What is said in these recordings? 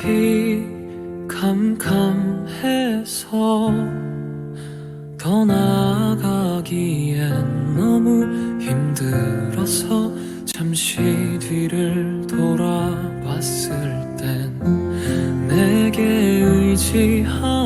잎이 캄캄해서 떠나가기엔 너무 힘들어서 잠시 뒤를 돌아봤을 땐 내게 의지한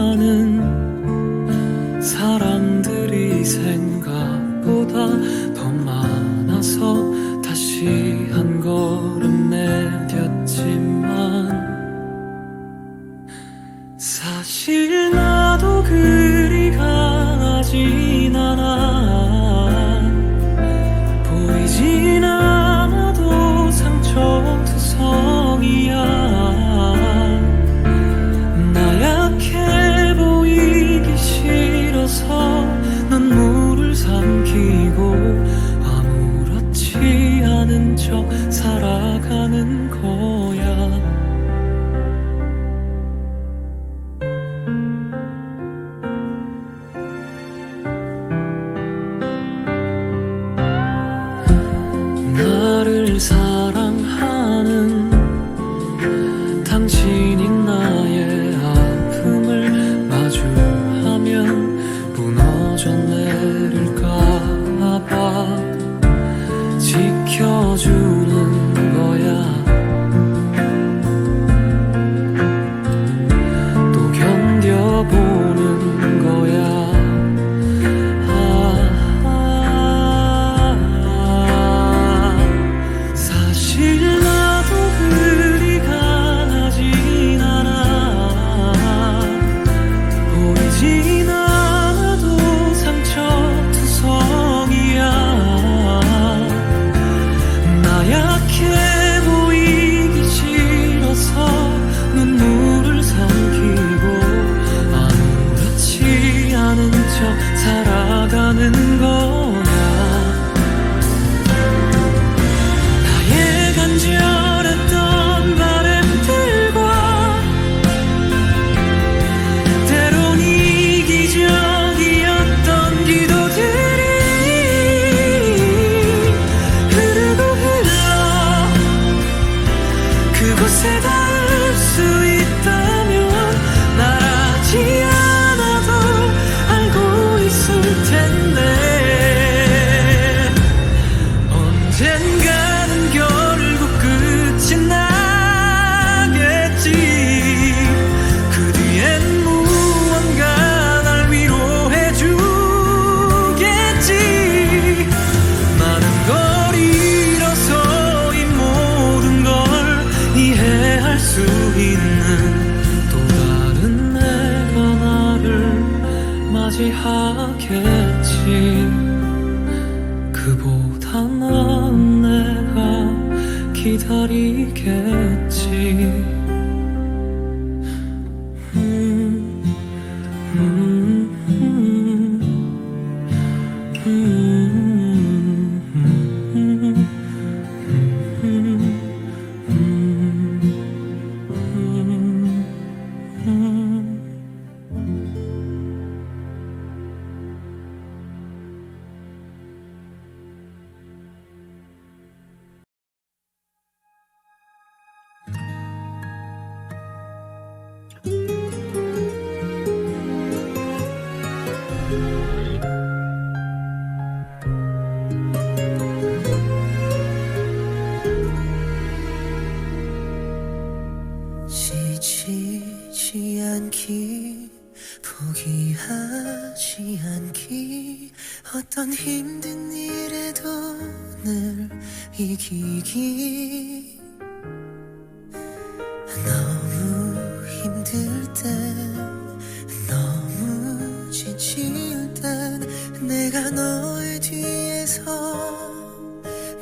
너의 뒤에서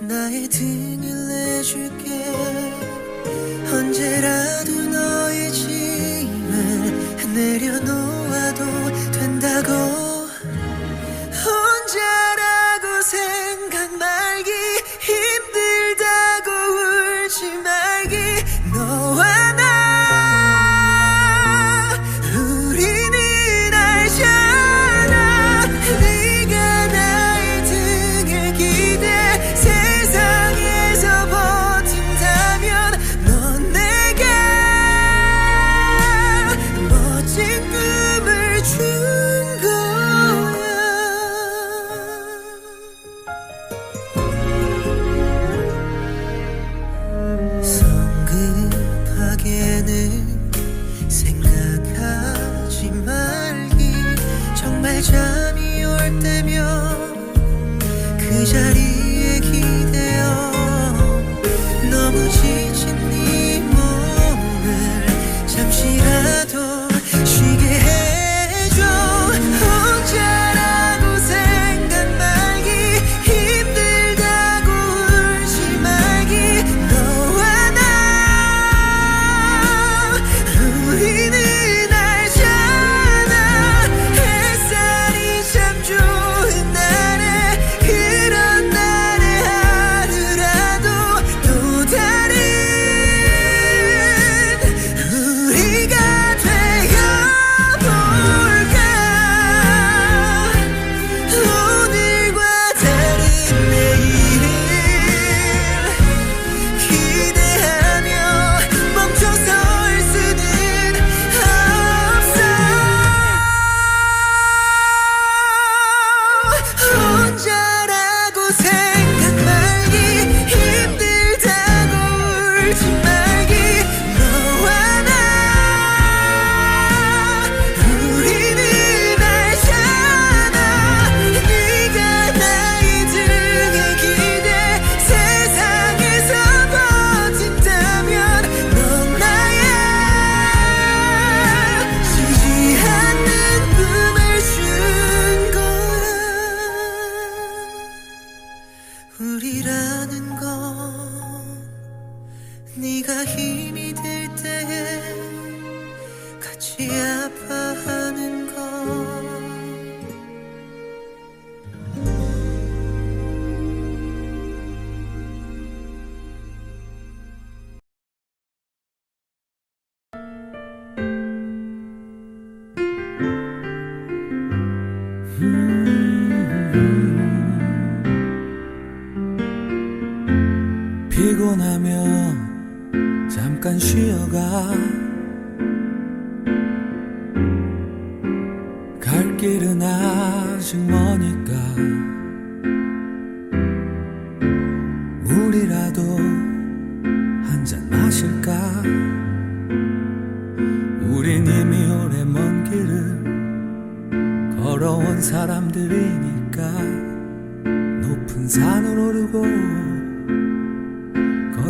나의 등을 내줄게. 언제라도 너의 짐을 내려놓 아파하는 것. 피곤하면 잠깐 쉬어가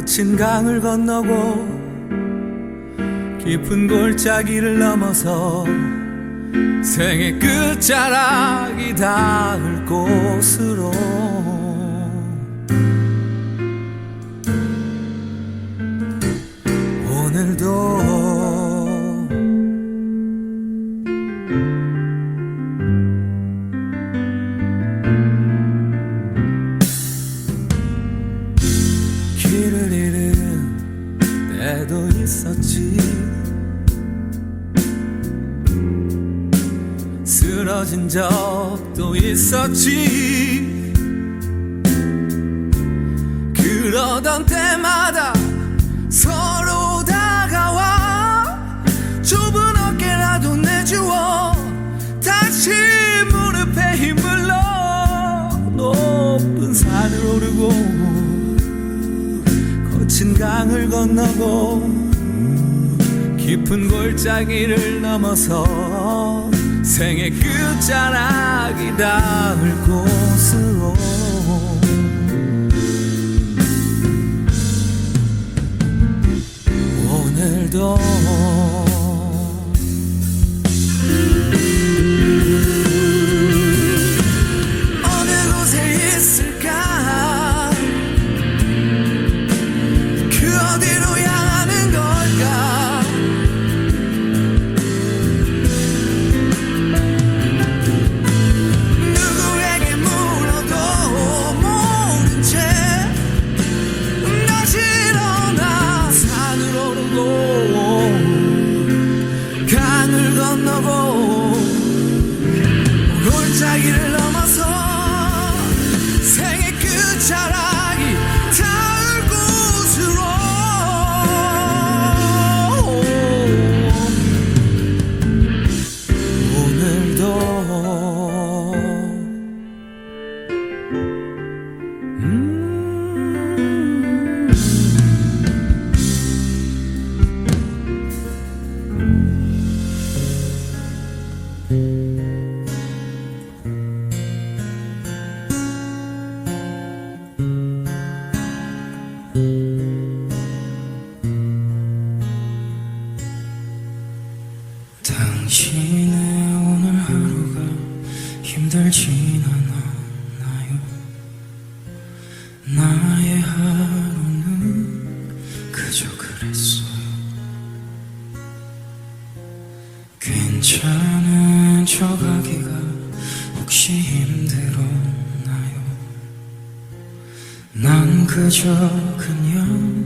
거친 강을 건너고 깊은 골짜기를 넘어서 생의 끝자락이 닿을 곳으로 거친 강을 건너고 깊은 골짜기를 넘어서 생의 끝자락이 닿을 곳으로. 오늘도 힘들진 않았나요? 나의 하루는 그저 그랬어요. 괜찮은 척하기가 혹시 힘들었나요? 난 그저 그냥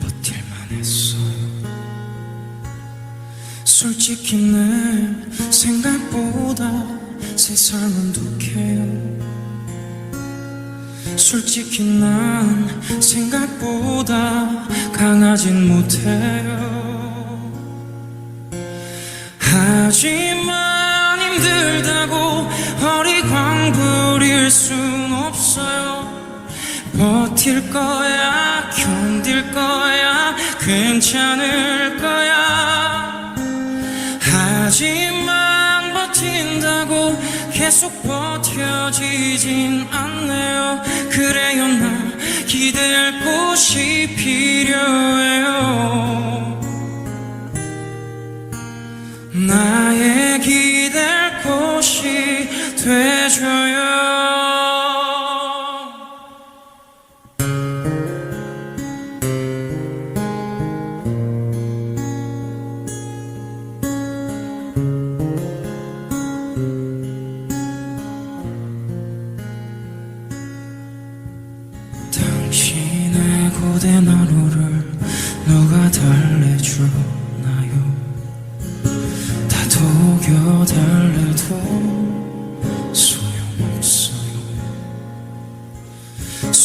버틸만 했어요. 솔직히 세상은 독해요. 솔직히 난 생각보다 강하진 못해요. 하지만 힘들다고 허리광 부릴 순 없어요. 버틸 거야 견딜 거야 괜찮을 거야. 하지만 계속 버텨지진 않네요. 그래요 나 기댈 곳이 필요해요. 나의 기댈 곳이 돼줘요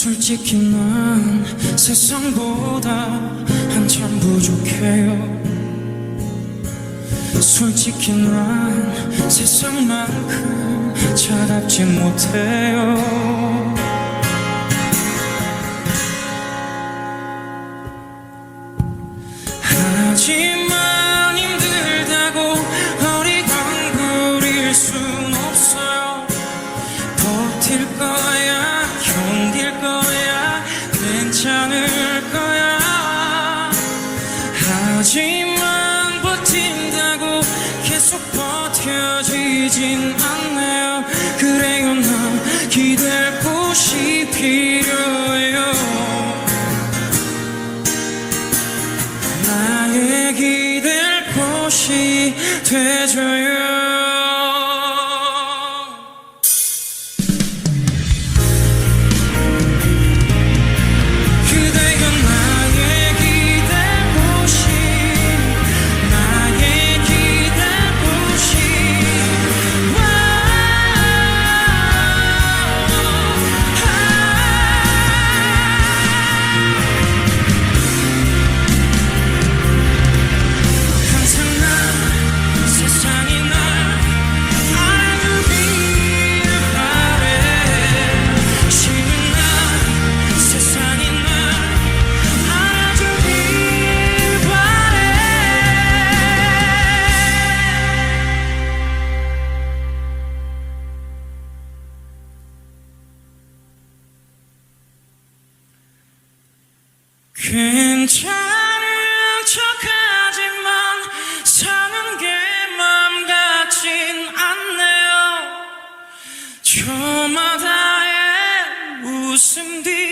솔직히 난 세상보다 한참 부족해요. 솔직히 난 세상만큼 차갑지 못해요. treasure you. 괜찮은 척하지만 사는 게맘 같진 않네요. 저마다의 웃음 뒤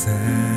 Sẽ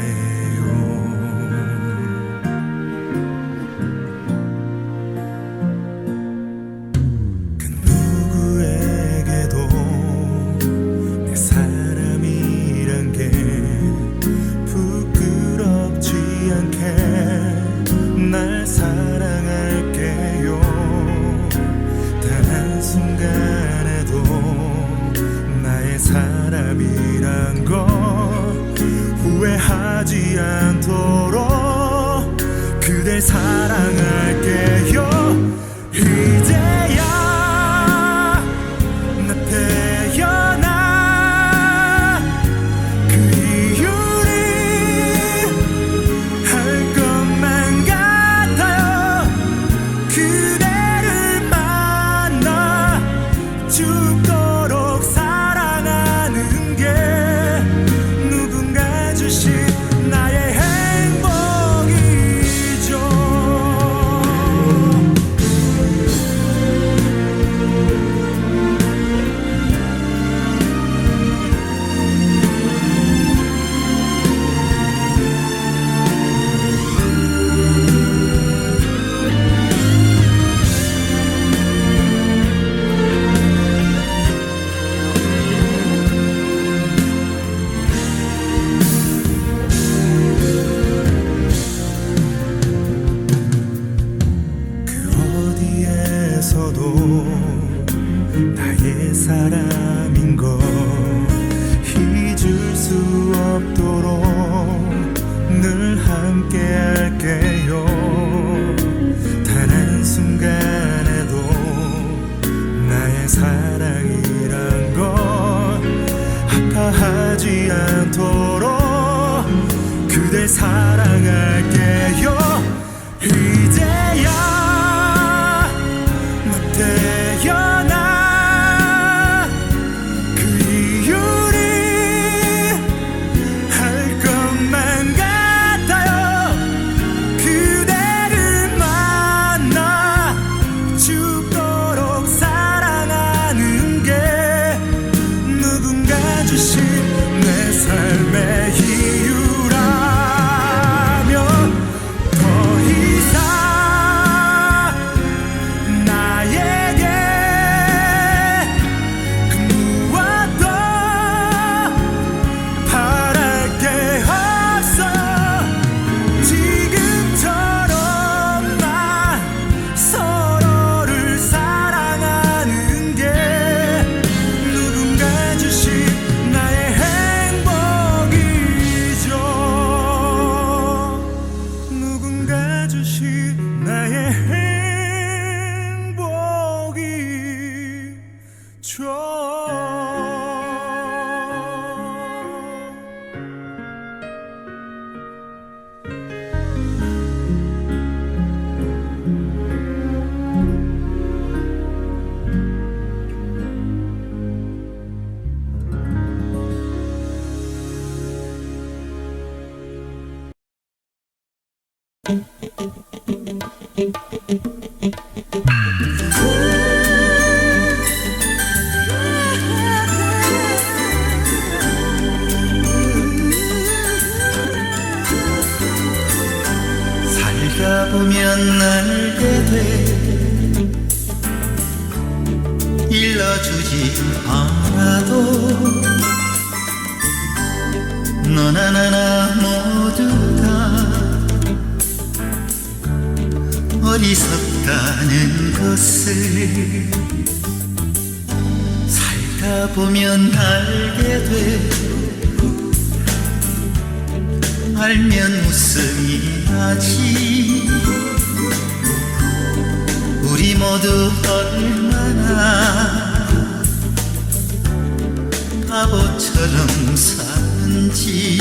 처럼 사는지.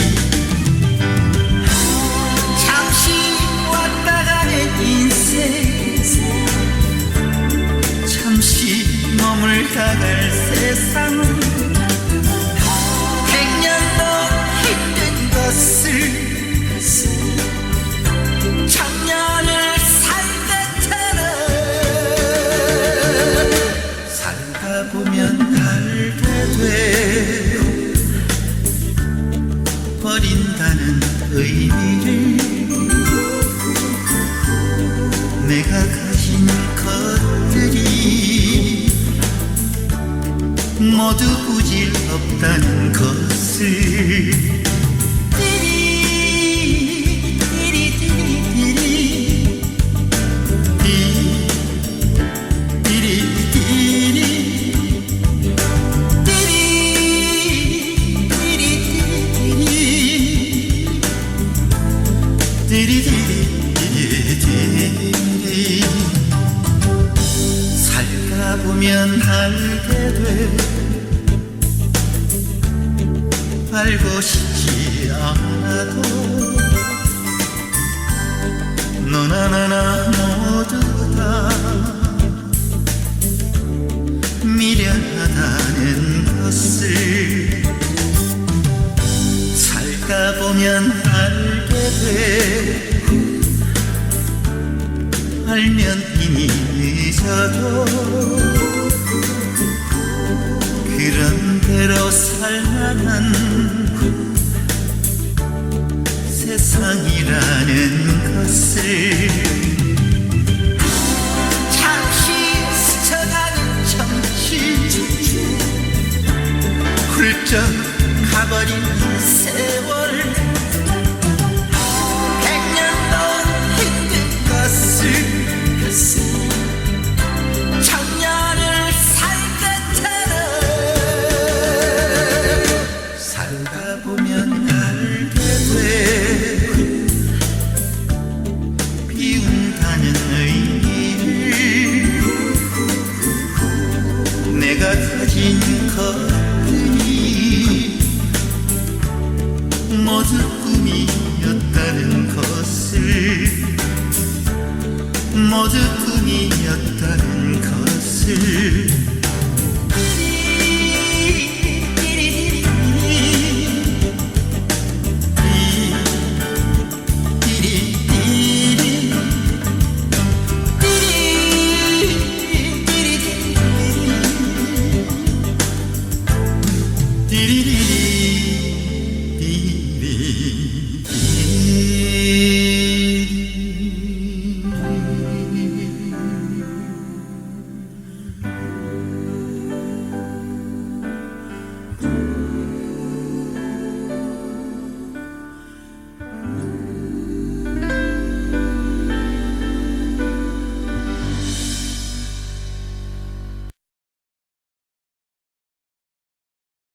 잠시 왔다 가는 인생. 잠시 머물다 갈 세상. 내가 가신 것들이 모두 부질없다는 것을 그대로 살만한 세상이라는 것을 잠시 스쳐가는 정신 훌쩍 가버린 인생 모두 꿈이었다는 것을